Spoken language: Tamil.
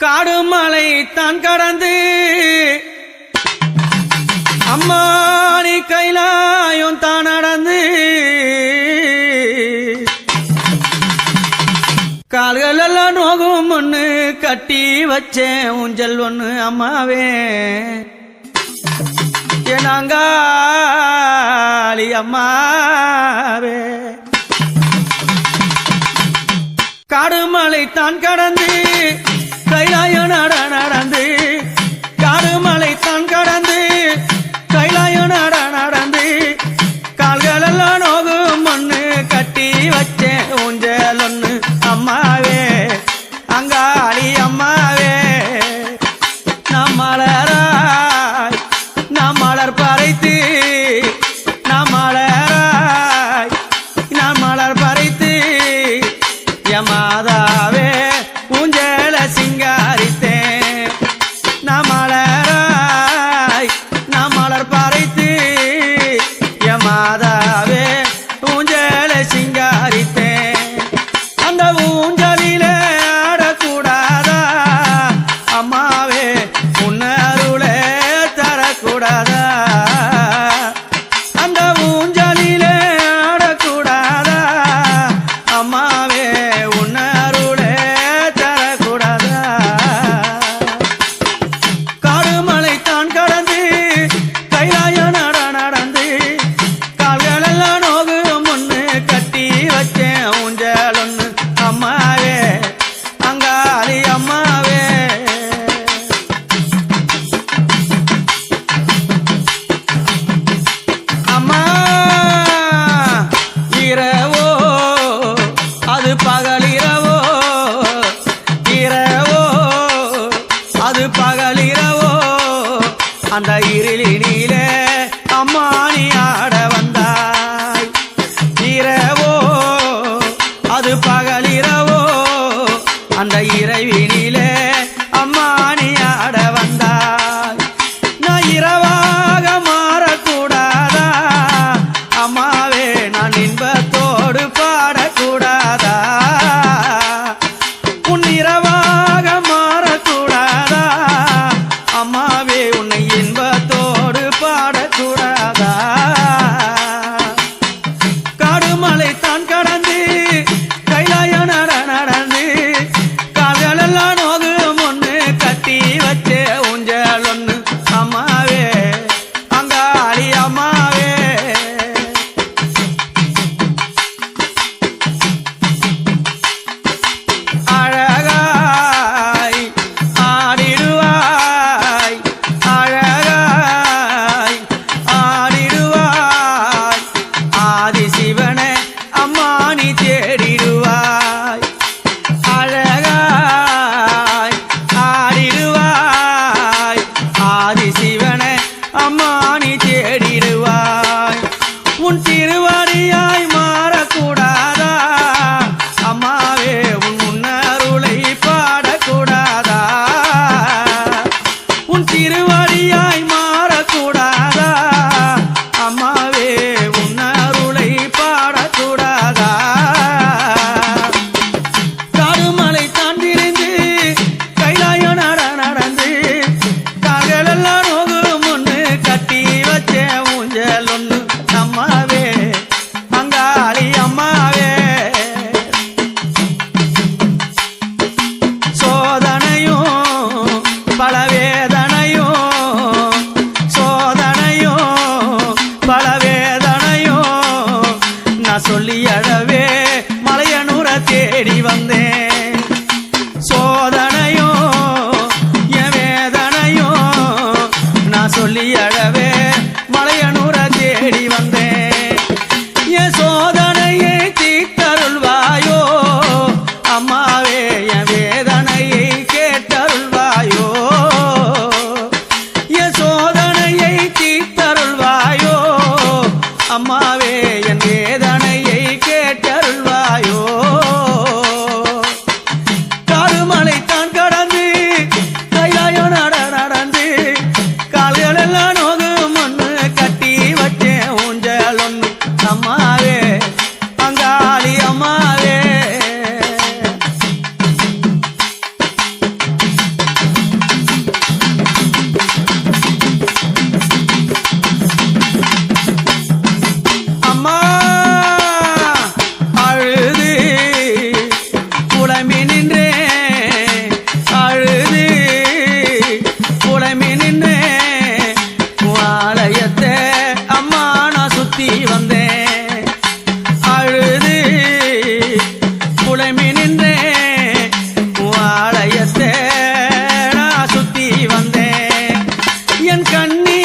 காடு மலை தான் கடந்து. அம்மானி கைலாயம் தான் நடந்து. கால்கள் எல்லாம் நோகும் ஒன்று கட்டி வச்சேன் ஊஞ்சல் ஒன்று அம்மாவே. நாங்காளி அம்மாவே. காடு மலை தான் கடந்து. அந்த இருளினிலே அம்மானி ஆட வந்தாய். இரவோ அது பகலிரவோ அந்த இறைவினிலே அம்மானி ஆட வந்தாய். நான் இரவாக மாறக்கூடாதா? அம்மாவே நான் இன்பத்தோடு சிறுவாடியார் சுத்தி வந்தேன் அழுது புலமி நின்றேன் வாழையத்தை நான் சுத்தி வந்தேன் என் கண்ணி